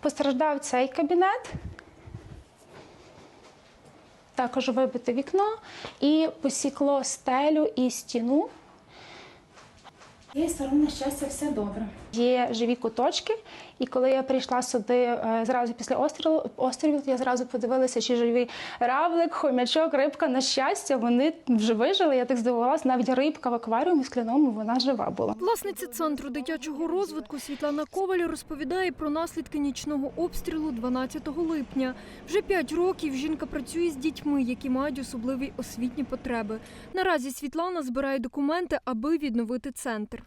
Постраждав цей кабінет. Також вибите вікно і посікло стелю і стіну. І сторони щастя, все добре. Є живі куточки, і коли я прийшла сюди е, зразу після острілу, острілів, я зразу подивилася, чи живі равлик, хомячок, рибка. На щастя, вони вже вижили. Я так здивувалася, навіть рибка в акваріумі скляному вона жива була. Власниця центру дитячого розвитку Світлана Коваль розповідає про наслідки нічного обстрілу 12 липня. Вже п'ять років жінка працює з дітьми, які мають особливі освітні потреби. Наразі Світлана збирає документи, аби відновити центр.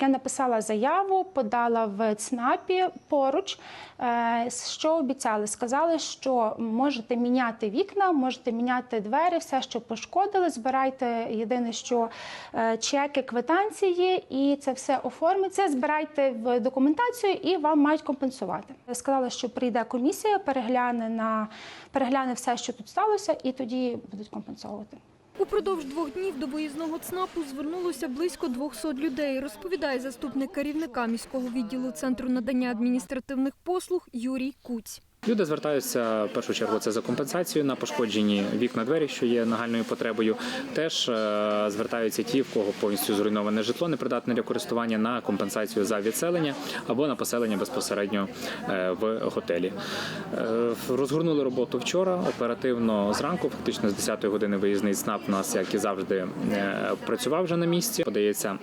Я написала заяву, подала в ЦНАПі поруч. Е, Що обіцяли? Сказали, що можете міняти вікна, можете міняти двері, все, що пошкодили. Збирайте єдине, що е, чеки, квитанції, і це все оформиться. Збирайте в документацію і вам мають компенсувати. Сказали, що прийде комісія, перегляне на перегляне все, що тут сталося, і тоді будуть компенсовувати. Упродовж двох днів до виїзного ЦНАПу звернулося близько 200 людей, розповідає заступник керівника міського відділу Центру надання адміністративних послуг Юрій Куць. Люди звертаються в першу чергу це за компенсацією на пошкоджені вікна двері, що є нагальною потребою. Теж е, звертаються ті, в кого повністю зруйноване житло, непридатне для користування на компенсацію за відселення або на поселення безпосередньо е, в готелі. Е, Розгорнули роботу вчора оперативно зранку. Фактично з 10-ї години виїзний ЦНАП у нас, як і завжди, працював вже на місці. Подається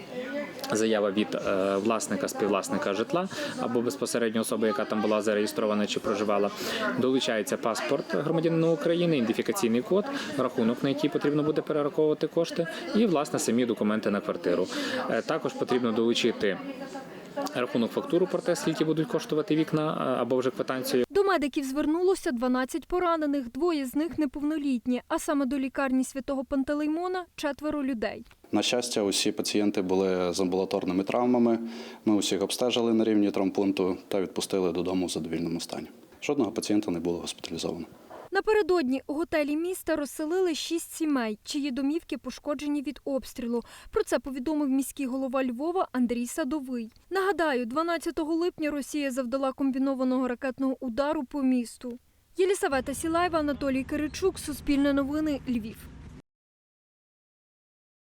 заява від е, власника співвласника житла або безпосередньо особи, яка там була зареєстрована чи проживала. Долучається паспорт громадянина України, ідентифікаційний код, рахунок, на який потрібно буде перераховувати кошти, і власне самі документи на квартиру. Е, Також потрібно долучити. Рахунок фактуру про те, скільки будуть коштувати вікна е, або вже квитанцію. До медиків звернулося 12 поранених, двоє з них неповнолітні, а саме до лікарні святого Пантелеймона четверо людей. На щастя, усі пацієнти були з амбулаторними травмами. Ми усіх обстежили на рівні травмпункту та відпустили додому в задовільному стані. Жодного пацієнта не було госпіталізовано. Напередодні у готелі міста розселили шість сімей, чиї домівки пошкоджені від обстрілу. Про це повідомив міський голова Львова Андрій Садовий. Нагадаю, 12 липня Росія завдала комбінованого ракетного удару по місту. Єлісавета Сілаєва, Анатолій Киричук, Суспільне новини, Львів.